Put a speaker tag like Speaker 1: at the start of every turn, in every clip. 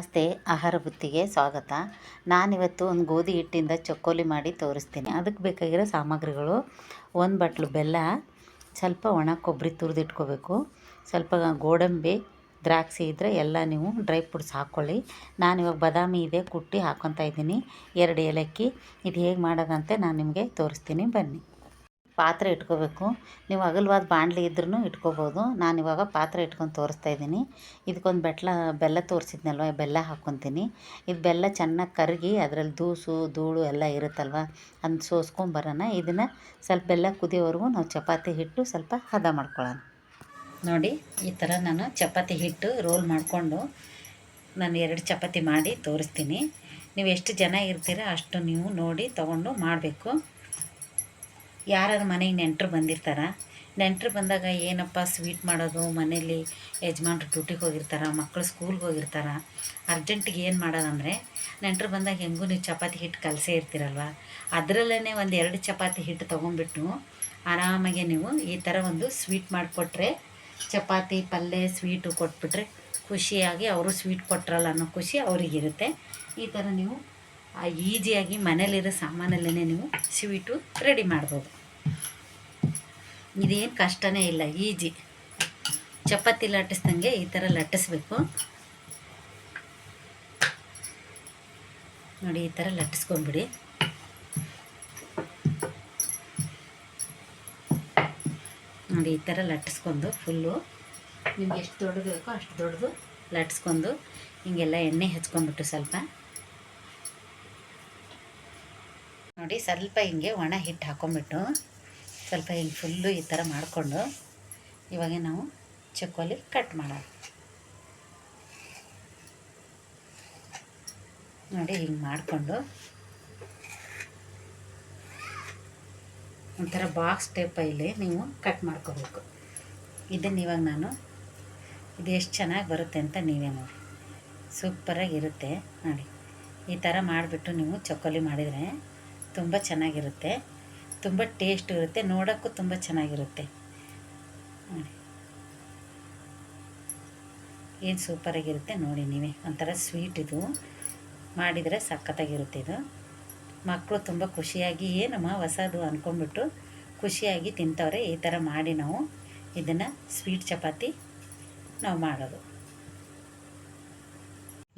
Speaker 1: ನಮಸ್ತೆ, ಆಹಾರ ಬುತ್ತಿಗೆ ಸ್ವಾಗತ. ನಾನಿವತ್ತು ಒಂದು ಗೋಧಿ ಹಿಟ್ಟಿಂದ ಚಕ್ಕೋಲಿ ಮಾಡಿ ತೋರಿಸ್ತೀನಿ. ಅದಕ್ಕೆ ಬೇಕಾಗಿರೋ ಸಾಮಗ್ರಿಗಳು, ಒಂದು ಬಟ್ಲು ಬೆಲ್ಲ, ಸ್ವಲ್ಪ ಒಣ ಕೊಬ್ಬರಿ ತುರಿದಿಟ್ಕೋಬೇಕು ಸ್ವಲ್ಪ ಗೋಡಂಬಿ, ದ್ರಾಕ್ಷಿ ಇದ್ದರೆ ಎಲ್ಲ ನೀವು ಡ್ರೈ ಫ್ರೂಟ್ಸ್ ಹಾಕ್ಕೊಳ್ಳಿ ನಾನಿವಾಗ ಬಾದಾಮಿ ಇದೆ, ಕುಟ್ಟಿ ಹಾಕ್ಕೊತಾ ಇದ್ದೀನಿ. ಎರಡು ಏಲಕ್ಕಿ. ಇದು ಹೇಗೆ ಮಾಡೋದಂತೆ ನಾನು ನಿಮಗೆ ತೋರಿಸ್ತೀನಿ. ಬನ್ನಿ. ಪಾತ್ರೆ ಇಟ್ಕೋಬೇಕು. ನೀವು ಅಗಲವಾದ ಬಾಣಲಿ ಇದ್ರೂ ಇಟ್ಕೋಬೋದು. ನಾನಿವಾಗ ಪಾತ್ರೆ ಇಟ್ಕೊಂಡು ತೋರಿಸ್ತಾ ಇದ್ದೀನಿ. ಇದಕ್ಕೊಂದು ಬೆಟ್ಲ, ಬೆಲ್ಲ ತೋರಿಸಿದ್ನಲ್ವ ಬೆಲ್ಲ ಹಾಕ್ಕೊತೀನಿ ಇದು ಬೆಲ್ಲ ಚೆನ್ನಾಗಿ ಕರಗಿ ಅದರಲ್ಲಿ ದೂಸು, ಧೂಳು ಎಲ್ಲ ಇರುತ್ತಲ್ವ ಅದನ್ನ ಸೋಸ್ಕೊಂಬರೋಣ. ಇದನ್ನು ಸ್ವಲ್ಪ ಬೆಲ್ಲ ಕುದಿಯೋವರೆಗೂ ನಾವು ಚಪಾತಿ ಹಿಟ್ಟು ಸ್ವಲ್ಪ ಹದ ಮಾಡ್ಕೊಳ್ಳೋಣ. ನೋಡಿ, ಈ ಥರ ನಾನು ಚಪಾತಿ ಹಿಟ್ಟು ರೋಲ್ ಮಾಡಿಕೊಂಡು ನಾನು ಎರಡು ಚಪಾತಿ ಮಾಡಿ ತೋರಿಸ್ತೀನಿ. ನೀವು ಎಷ್ಟು ಜನ ಇರ್ತೀರ ಅಷ್ಟು ನೀವು ನೋಡಿ ತೊಗೊಂಡು ಮಾಡಬೇಕು. ಯಾರು ಮನೆಗೆ ನೆಂಟರು ಬಂದಿರ್ತಾರ, ನೆಂಟರು ಬಂದಾಗ ಏನಪ್ಪ ಸ್ವೀಟ್ ಮಾಡೋದು, ಮನೇಲಿ ಯಜಮಾನ್ರು ಡ್ಯೂಟಿಗೆ ಹೋಗಿರ್ತಾರೆ ಮಕ್ಕಳು ಸ್ಕೂಲ್ಗೆ ಹೋಗಿರ್ತಾರೆ, ಅರ್ಜೆಂಟಿಗೆ ಏನು ಮಾಡೋದಂದರೆ, ನೆಂಟರು ಬಂದಾಗ ಹೆಂಗೂ ನೀವು ಚಪಾತಿ ಹಿಟ್ಟು ಕಲಸೇ ಇರ್ತೀರಲ್ವ? ಅದರಲ್ಲೇ ಒಂದು ಎರಡು ಚಪಾತಿ ಹಿಟ್ಟು ತೊಗೊಂಡ್ಬಿಟ್ಟು ಆರಾಮಾಗೆ ನೀವು ಈ ಥರ ಒಂದು ಸ್ವೀಟ್ ಮಾಡಿಕೊಟ್ರೆ, ಚಪಾತಿ ಪಲ್ಯ ಸ್ವೀಟು ಕೊಟ್ಬಿಟ್ರೆ ಖುಷಿಯಾಗಿ ಅವರು ಸ್ವೀಟ್ ಕೊಟ್ರಲ್ಲ ಅನ್ನೋ ಖುಷಿ ಅವರಿಗಿರುತ್ತೆ. ಈ ಥರ ನೀವು ಈಸಿಯಾಗಿ ಮನೇಲಿರೋ ಸಾಮಾನಲ್ಲೇ ನೀವು ಸ್ವೀಟು ರೆಡಿ ಮಾಡ್ಬೋದು. ಇದೇನು ಕಷ್ಟನೇ ಇಲ್ಲ, ಈಜಿ. ಚಪಾತಿ ಲಟ್ಟಿಸ್ದಂಗೆ ಈ ಥರ ಲಟ್ಟಿಸ್ಬೇಕು. ನೋಡಿ, ಈ ಥರ ಲಟ್ಟಿಸ್ಕೊಂಬಿಡಿ ನೋಡಿ, ಈ ಥರ ಲಟ್ಟಿಸ್ಕೊಂಡು ಫುಲ್ಲು. ನಿಮ್ಗೆ ಎಷ್ಟು ದೊಡ್ಡದು ಬೇಕೋ ಅಷ್ಟು ದೊಡ್ಡದು ಲಟ್ಟಿಸ್ಕೊಂಡು ಹಿಂಗೆಲ್ಲ ಎಣ್ಣೆ ಹಚ್ಕೊಂಡ್ಬಿಟ್ಟು ಸ್ವಲ್ಪ. ನೋಡಿ ಸ್ವಲ್ಪ ಹಿಂಗೆ ಒಣ ಹಿಟ್ಟು ಹಾಕೊಂಡ್ಬಿಟ್ಟು ಸ್ವಲ್ಪ ಹಿಂಗೆ ಫುಲ್ಲು ಈ ಥರ ಮಾಡಿಕೊಂಡು ಇವಾಗ ನಾವು ಚಕ್ಕೋಲಿ ಕಟ್ ಮಾಡೋಣ. ನೋಡಿ ಹಿಂಗೆ ಮಾಡಿಕೊಂಡು ಒಂಥರ ಬಾಕ್ಸ್ ಟೈಪಲ್ಲಿ ನೀವು ಕಟ್ ಮಾಡ್ಕೋಬೇಕು. ಇದನ್ನು ಇವಾಗ ನಾನು ಇದು ಎಷ್ಟು ಚೆನ್ನಾಗಿ ಬರುತ್ತೆ ಅಂತ ನೀವೇ ನೋಡಿ. ಸೂಪರಾಗಿರುತ್ತೆ. ನೋಡಿ, ಈ ಥರ ಮಾಡಿಬಿಟ್ಟು ನೀವು ಚಕ್ಕೋಲಿ ಮಾಡಿದರೆ ತುಂಬ ಚೆನ್ನಾಗಿರುತ್ತೆ. ತುಂಬ ಟೇಸ್ಟ್ ಇರುತ್ತೆ. ನೋಡೋಕ್ಕೂ ತುಂಬ ಚೆನ್ನಾಗಿರುತ್ತೆ. ಏನು ಸೂಪರಾಗಿರುತ್ತೆ ನೋಡಿ ನೀವೇ. ಒಂಥರ ಸ್ವೀಟ್ ಇದು. ಮಾಡಿದರೆ ಸಖತ್ತಾಗಿರುತ್ತೆ ಇದು. ಮಕ್ಕಳು ತುಂಬ ಖುಷಿಯಾಗಿ, ಏನಮ್ಮ ಹೊಸದು ಅಂದ್ಕೊಂಡ್ಬಿಟ್ಟು ಖುಷಿಯಾಗಿ ತಿಂತವ್ರೆ. ಈ ಥರ ಮಾಡಿ ನಾವು ಇದನ್ನು ಸ್ವೀಟ್ ಚಪಾತಿ ನಾವು ಮಾಡೋದು.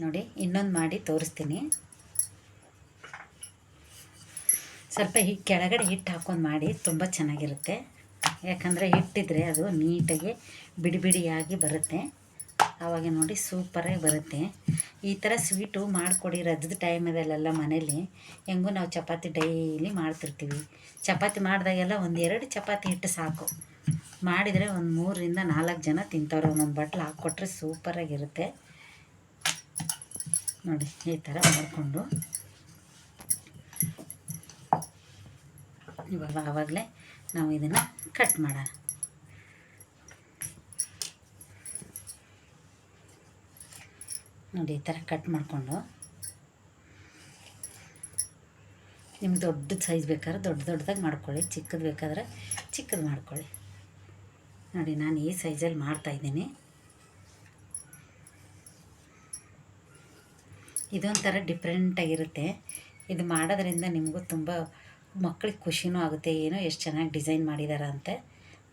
Speaker 1: ನೋಡಿ, ಇನ್ನೊಂದು ಮಾಡಿ ತೋರಿಸ್ತೀನಿ. ಸ್ವಲ್ಪ ಹಿ ಕೆಳಗಡೆ ಹಿಟ್ಟು ಹಾಕ್ಕೊಂಡು ಮಾಡಿ ತುಂಬ ಚೆನ್ನಾಗಿರುತ್ತೆ. ಯಾಕಂದರೆ ಹಿಟ್ಟಿದ್ರೆ ಅದು ನೀಟಾಗಿ ಬಿಡಿ ಬಿಡಿಯಾಗಿ ಬರುತ್ತೆ. ಆವಾಗ ನೋಡಿ ಸೂಪರಾಗಿ ಬರುತ್ತೆ. ಈ ಥರ ಸ್ವೀಟು ಮಾಡಿಕೊಡಿ. ರಜದ ಟೈಮದಲ್ಲೆಲ್ಲ ಮನೇಲಿ ಹೆಂಗೂ ನಾವು ಚಪಾತಿ ಡೈಲಿ ಮಾಡ್ತಿರ್ತೀವಿ. ಚಪಾತಿ ಮಾಡಿದಾಗೆಲ್ಲ ಒಂದು ಎರಡು ಚಪಾತಿ ಹಿಟ್ಟು ಸಾಕು. ಮಾಡಿದರೆ ಒಂದು ಮೂರರಿಂದ ನಾಲ್ಕು ಜನ ತಿಂತವ್ರೆ ಒಂದೊಂದು ಬಟ್ಲು ಹಾಕ್ಕೊಟ್ರೆ ಸೂಪರಾಗಿರುತ್ತೆ ನೋಡಿ, ಈ ಥರ ಮಾಡಿಕೊಂಡು. ಇವಾಗ ಆವಾಗಲೇ ನಾವು ಇದನ್ನು ಕಟ್ ಮಾಡೋಣ. ನೋಡಿ, ಈ ಥರ ಕಟ್ ಮಾಡಿಕೊಂಡು. ನಿಮ್ಗೆ ದೊಡ್ಡ ಸೈಜ್ ಬೇಕಾದ್ರೆ ದೊಡ್ಡ ದೊಡ್ಡದಾಗಿ ಮಾಡ್ಕೊಳ್ಳಿ, ಚಿಕ್ಕದು ಬೇಕಾದ್ರೆ ಚಿಕ್ಕದು ಮಾಡ್ಕೊಳ್ಳಿ. ನೋಡಿ, ನಾನು ಈ ಸೈಜಲ್ಲಿ ಮಾಡ್ತಾಯಿದ್ದೀನಿ ಇದೊಂಥರ ಡಿಫ್ರೆಂಟಾಗಿರುತ್ತೆ ಇದು ಮಾಡೋದ್ರಿಂದ ನಿಮಗೂ ತುಂಬ ಮಕ್ಳಿಗೆ ಖುಷಿನೂ ಆಗುತ್ತೆ, ಏನೋ ಎಷ್ಟು ಚೆನ್ನಾಗಿ ಡಿಸೈನ್ ಮಾಡಿದಾರ ಅಂತ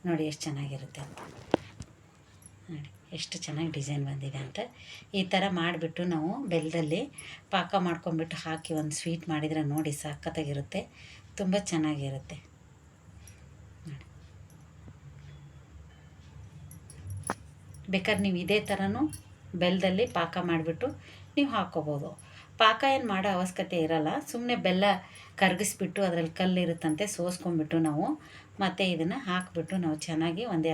Speaker 1: ನೋಡಿ ಎಷ್ಟು ಚೆನ್ನಾಗಿರುತ್ತೆ. ಅಂತ ನೋಡಿ ಎಷ್ಟು ಚೆನ್ನಾಗಿ ಡಿಸೈನ್ ಬಂದಿದೆ ಅಂತ. ಈ ಥರ ಮಾಡಿಬಿಟ್ಟು ನಾವು ಬೆಲ್ಲದಲ್ಲಿ ಪಾಕ ಮಾಡ್ಕೊಂಬಿಟ್ಟು ಹಾಕಿ ಒಂದು ಸ್ವೀಟ್ ಮಾಡಿದರೆ ನೋಡಿ ಸಖತ್ತಾಗಿರುತ್ತೆ. ತುಂಬ ಚೆನ್ನಾಗಿರುತ್ತೆ. ನೋಡಿ. ಬೇಕಾದ್ರೆ ನೀವು ಇದೇ ಥರನೂ ಬೆಲ್ಲದಲ್ಲಿ ಪಾಕ ಮಾಡಿಬಿಟ್ಟು ನೀವು ಹಾಕ್ಕೋಬೋದು ಪಾಕ ಏನು ಮಾಡೋ ಅವಶ್ಯಕತೆ ಇರಲ್ಲ. ಸುಮ್ಮನೆ ಬೆಲ್ಲ ಕರಗಿಸ್ಬಿಟ್ಟು ಅದರಲ್ಲಿ ಕಲ್ಲಿರುತ್ತಂತೆ ಸೋಸ್ಕೊಂಡ್ಬಿಟ್ಟು ನಾವು ಮತ್ತು ಇದನ್ನು ಹಾಕಿಬಿಟ್ಟು ನಾವು ಚೆನ್ನಾಗಿ ಒಂದೇ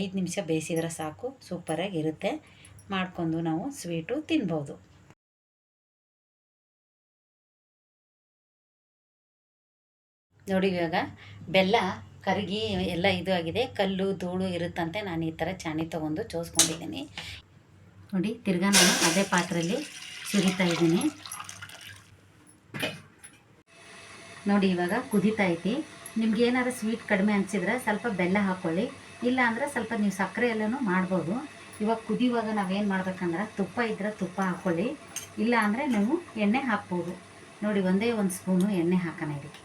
Speaker 1: ಐದು ನಿಮಿಷ ಬೇಯಿಸಿದ್ರೆ ಸಾಕು. ಸೂಪರಾಗಿ ಇರುತ್ತೆ. ಮಾಡ್ಕೊಂಡು ನಾವು ಸ್ವೀಟು ತಿನ್ಬೋದು. ನೋಡಿ ಇವಾಗ ಬೆಲ್ಲ ಕರಗಿ ಎಲ್ಲ ಇದು ಆಗಿದೆ. ಕಲ್ಲು, ಧೂಳು ಇರುತ್ತಂತೆ. ನಾನು ಈ ಥರ ಚಾಣಿ ತೊಗೊಂಡು ಚೋಸ್ಕೊಂಡಿದ್ದೀನಿ ನೋಡಿ, ತಿರ್ಗಾ ನಾನು ಅದೇ ಪಾತ್ರೆಯಲ್ಲಿ ಸುರಿತಾ ಇದ್ದೀನಿ. ನೋಡಿ, ಇವಾಗ ಕುದೀತಾ ಐತಿ. ನಿಮ್ಗೆ ಏನಾದ್ರು ಸ್ವೀಟ್ ಕಡಿಮೆ ಅನಿಸಿದ್ರೆ ಸ್ವಲ್ಪ ಬೆಲ್ಲ ಹಾಕ್ಕೊಳ್ಳಿ ಇಲ್ಲ ಅಂದರೆ ಸ್ವಲ್ಪ ನೀವು ಸಕ್ಕರೆ ಎಲ್ಲನೂ ಮಾಡ್ಬೋದು. ಇವಾಗ ಕುದಿಯುವಾಗ ನಾವೇನು ಮಾಡ್ಬೇಕಂದ್ರೆ ತುಪ್ಪ ಇದ್ರೆ ತುಪ್ಪ ಹಾಕ್ಕೊಳ್ಳಿ ಇಲ್ಲ ಅಂದರೆ ನೀವು ಎಣ್ಣೆ ಹಾಕ್ಬೋದು. ನೋಡಿ, ಒಂದೇ ಒಂದು ಸ್ಪೂನು ಎಣ್ಣೆ ಹಾಕೋಣ ಇದಕ್ಕೆ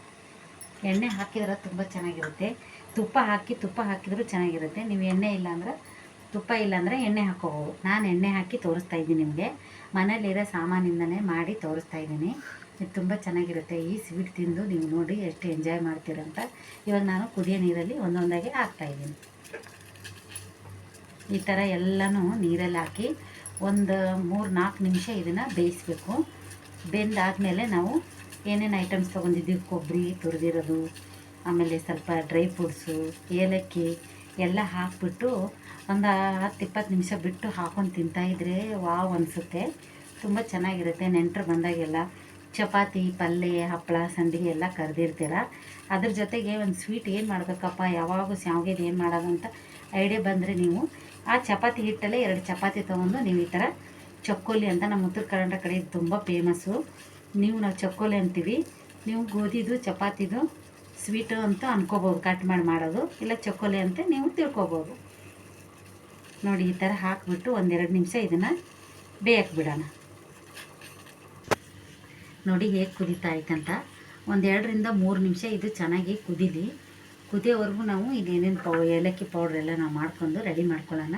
Speaker 1: ಎಣ್ಣೆ ಹಾಕಿದ್ರೆ ತುಂಬ ಚೆನ್ನಾಗಿರುತ್ತೆ. ತುಪ್ಪ ಹಾಕಿ, ತುಪ್ಪ ಹಾಕಿದರೂ ಚೆನ್ನಾಗಿರುತ್ತೆ. ನೀವು ಎಣ್ಣೆ ಇಲ್ಲ ಅಂದ್ರೆ ತುಪ್ಪ ಇಲ್ಲಾಂದರೆ ಎಣ್ಣೆ ಹಾಕೋಬೋದು ನಾನು ಎಣ್ಣೆ ಹಾಕಿ ತೋರಿಸ್ತಾ ಇದ್ದೀನಿ ನಿಮಗೆ. ಮನೇಲಿರೋ ಸಾಮಾನಿಂದನೇ ಮಾಡಿ ತೋರಿಸ್ತಾ ಇದ್ದೀನಿ. ಇದು ತುಂಬ ಚೆನ್ನಾಗಿರುತ್ತೆ. ಈ ಸ್ವೀಟ್ ತಿಂದು ನೀವು ನೋಡಿ ಎಷ್ಟು ಎಂಜಾಯ್ ಮಾಡ್ತೀರಂತ ಇವಾಗ ನಾನು ಕುದಿಯೋ ನೀರಲ್ಲಿ ಒಂದೊಂದಾಗಿ ಹಾಕ್ತಾಯಿದ್ದೀನಿ ಈ ಥರ ಎಲ್ಲನೂ ನೀರಲ್ಲಿ ಹಾಕಿ ಒಂದು ಮೂರು ನಾಲ್ಕು ನಿಮಿಷ ಇದನ್ನು ಬೇಯಿಸ್ಬೇಕು. ಬೆಂದಾದಮೇಲೆ ನಾವು ಏನೇನು ಐಟಮ್ಸ್ ತೊಗೊಂಡಿದ್ದೀವಿ? ಕೊಬ್ಬರಿ ತುರಿದಿರೋದು, ಆಮೇಲೆ ಸ್ವಲ್ಪ ಡ್ರೈ ಫ್ರೂಟ್ಸು ಏಲಕ್ಕಿ ಎಲ್ಲ ಹಾಕ್ಬಿಟ್ಟು ಒಂದು ಹತ್ತು ಇಪ್ಪತ್ತು ನಿಮಿಷ ಬಿಟ್ಟು ಹಾಕೊಂಡು ತಿಂತಾಯಿದ್ರೆ ವಾವ್ ಅನಿಸುತ್ತೆ. ತುಂಬ ಚೆನ್ನಾಗಿರುತ್ತೆ ನೆಂಟರು ಬಂದಾಗೆಲ್ಲ. ಚಪಾತಿ ಪಲ್ಯ ಹಪ್ಪಳ ಸಂಡಿಗೆ ಎಲ್ಲ ಕರೆದಿರ್ತೀರ. ಅದ್ರ ಜೊತೆಗೆ ಒಂದು ಸ್ವೀಟ್ ಏನು ಮಾಡಬೇಕಪ್ಪ? ಯಾವಾಗೂ ಶಾವ್ಗೆದು ಏನು ಮಾಡೋದು ಅಂತ ಐಡಿಯಾ ಬಂದರೆ ನೀವು ಆ ಚಪಾತಿ ಹಿಟ್ಟಲ್ಲೇ ಎರಡು ಚಪಾತಿ ತೊಗೊಂಡು ನೀವು ಈ ಥರ ಚಕ್ಕೋಲಿ ಅಂತ ನಮ್ಮ ಉತ್ತರ ಕರ್ನಾಟಕ ಕಡೆ ತುಂಬ ಫೇಮಸ್ಸು ನೀವು ನಾವು ಚಕ್ಕೋಲಿ ಅಂತೀವಿ. ನೀವು ಗೋಧಿದು, ಚಪಾತಿದು ಸ್ವೀಟು ಅಂತ ಅನ್ಕೋಬೋದು, ಕಟ್ ಮಾಡಿ ಮಾಡೋದು. ಇಲ್ಲ ಚಕ್ಕೋಲಿ ಅಂತ ನೀವು ತಿಳ್ಕೊಬೋದು. ನೋಡಿ, ಈ ಥರ ಹಾಕಿಬಿಟ್ಟು ಒಂದೆರಡು ನಿಮಿಷ ಇದನ್ನು ಬೇಯಕ್ಕೆ ಬಿಡೋಣ. ನೋಡಿ, ಹೇಗೆ ಕುದೀತಾ ಐತಂತ. ಒಂದೆರಡರಿಂದ ಮೂರು ನಿಮಿಷ ಇದು ಚೆನ್ನಾಗಿ ಕುದೀಲಿ. ಕುದಿಯೋವರೆಗೂ ನಾವು ಇದೇನೇನು ಪೌ, ಏಲಕ್ಕಿ ಪೌಡ್ರ್ ಎಲ್ಲ ನಾವು ಮಾಡ್ಕೊಂಡು ರೆಡಿ ಮಾಡ್ಕೊಳ್ಳೋಣ.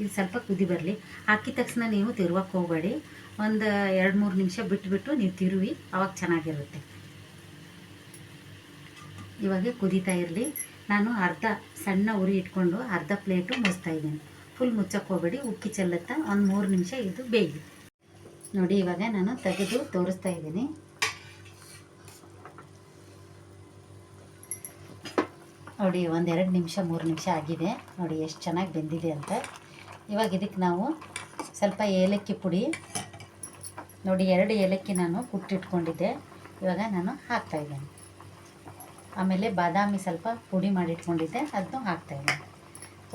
Speaker 1: ಇದು ಸ್ವಲ್ಪ ಕುದಿ ಬರಲಿ. ಹಾಕಿದ ತಕ್ಷಣ ನೀವು ತಿರುವಕ್ಕೆ ಹೋಗಬೇಡಿ. ಒಂದು ಎರಡು ಮೂರು ನಿಮಿಷ ಬಿಟ್ಬಿಟ್ಟು ನೀವು ತಿರುವಿ, ಅವಾಗ ಚೆನ್ನಾಗಿರುತ್ತೆ. ಇವಾಗ ಕುದೀತಾ ಇರಲಿ. ನಾನು ಅರ್ಧ ಸಣ್ಣ ಉರಿ ಇಟ್ಕೊಂಡು ಅರ್ಧ ಪ್ಲೇಟು ಮುಚ್ತಾ ಇದ್ದೀನಿ. ಫುಲ್ ಮುಚ್ಚಕ್ಕೆ ಹೋಗಬೇಡಿ. ಉಕ್ಕಿ ಚೆಲ್ಲುತ್ತಾ ಒಂದು ಮೂರು ನಿಮಿಷ ಇದು ಬೇಯಲಿ ನೋಡಿ, ಇವಾಗ ನಾನು ತೆಗೆದು ತೋರಿಸ್ತಾ ಇದ್ದೀನಿ. ನೋಡಿ, ಒಂದೆರಡು ನಿಮಿಷ, ಮೂರು ನಿಮಿಷ ಆಗಿದೆ. ನೋಡಿ, ಎಷ್ಟು ಚೆನ್ನಾಗಿ ಬೆಂದಿದೆ ಅಂತ. ಇವಾಗ ಇದಕ್ಕೆ ನಾವು ಸ್ವಲ್ಪ ಏಲಕ್ಕಿ ಪುಡಿ. ನೋಡಿ, ಎರಡು ಏಲಕ್ಕಿ ನಾನು ಕುಟ್ಟಿಟ್ಕೊಂಡಿದ್ದೆ. ಇವಾಗ ನಾನು ಹಾಕ್ತಾಯಿದ್ದೇನೆ ಆಮೇಲೆ ಬಾದಾಮಿ ಸ್ವಲ್ಪ ಪುಡಿ ಮಾಡಿಟ್ಕೊಂಡಿದ್ದೆ ಅದನ್ನು ಹಾಕ್ತಾಯಿದ್ದೀನಿ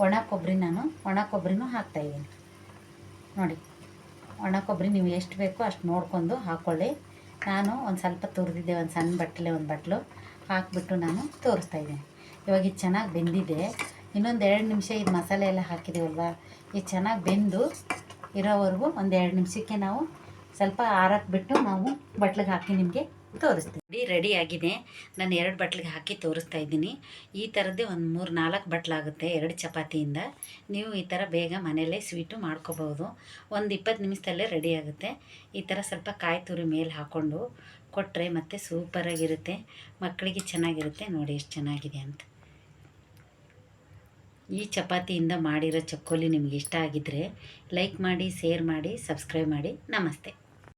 Speaker 1: ಒಣ ಕೊಬ್ಬರಿ ನಾನು, ಒಣ ಕೊಬ್ಬರಿನೂ ಹಾಕ್ತಾಯಿದ್ದೀನಿ ನೋಡಿ, ಒಣ ಕೊಬ್ಬರಿ ನೀವು ಎಷ್ಟು ಬೇಕೋ ಅಷ್ಟು ನೋಡ್ಕೊಂಡು ಹಾಕ್ಕೊಳ್ಳಿ ನಾನು ಒಂದು ಸ್ವಲ್ಪ ತುರಿದಿದ್ದೆ, ಒಂದು ಸಣ್ಣ ಬಟ್ಟಲೆ ಒಂದು ಬಟ್ಲು ಹಾಕಿಬಿಟ್ಟು ನಾನು ತೋರಿಸ್ತಾ ಇದ್ದೀನಿ. ಇವಾಗ ಇದು ಚೆನ್ನಾಗಿ ಬೆಂದಿದೆ. ಇನ್ನೊಂದು ಎರಡು ನಿಮಿಷ ಇದು ಮಸಾಲೆ ಎಲ್ಲ ಹಾಕಿದ್ದೀವಲ್ವ ಇದು ಚೆನ್ನಾಗಿ ಬೆಂದು ಇರೋವರೆಗೂ ಒಂದು ಎರಡು ನಿಮಿಷಕ್ಕೆ ನಾವು ಸ್ವಲ್ಪ ಆರಕ್ಕೆ ಬಿಟ್ಟು ನಾವು ಬಟ್ಲಿಗೆ ಹಾಕಿ ನಿಮಗೆ ತೋರಿಸ್ತೀನಿ. ರೆಡಿ ಆಗಿದೆ. ನಾನು ಎರಡು ಬಟ್ಲಿಗೆ ಹಾಕಿ ತೋರಿಸ್ತಾ ಇದ್ದೀನಿ. ಈ ಥರದ್ದೇ ಒಂದು ಮೂರು ನಾಲ್ಕು ಬಟ್ಲಾಗುತ್ತೆ ಎರಡು ಚಪಾತಿಯಿಂದ. ನೀವು ಈ ಥರ ಬೇಗ ಮನೆಯಲ್ಲೇ ಸ್ವೀಟು ಮಾಡ್ಕೋಬೋದು. ಒಂದು ಇಪ್ಪತ್ತು ನಿಮಿಷದಲ್ಲೇ ರೆಡಿ ಆಗುತ್ತೆ. ಈ ಥರ ಸ್ವಲ್ಪ ಕಾಯಿ ತುರಿ ಮೇಲೆ ಹಾಕ್ಕೊಂಡು ಕೊಟ್ಟರೆ ಮತ್ತೆ ಸೂಪರಾಗಿರುತ್ತೆ. ಮಕ್ಕಳಿಗೆ ಚೆನ್ನಾಗಿರುತ್ತೆ. ನೋಡಿ ಎಷ್ಟು ಚೆನ್ನಾಗಿದೆ ಅಂತ. ಈ ಚಪಾತಿಯಿಂದ ಮಾಡಿರೋ ಚಕ್ಕೋಲಿ ನಿಮಗೆ ಇಷ್ಟ ಆಗಿದ್ದರೆ ಲೈಕ್ ಮಾಡಿ, ಶೇರ್ ಮಾಡಿ, ಸಬ್ಸ್ಕ್ರೈಬ್ ಮಾಡಿ. ನಮಸ್ತೆ.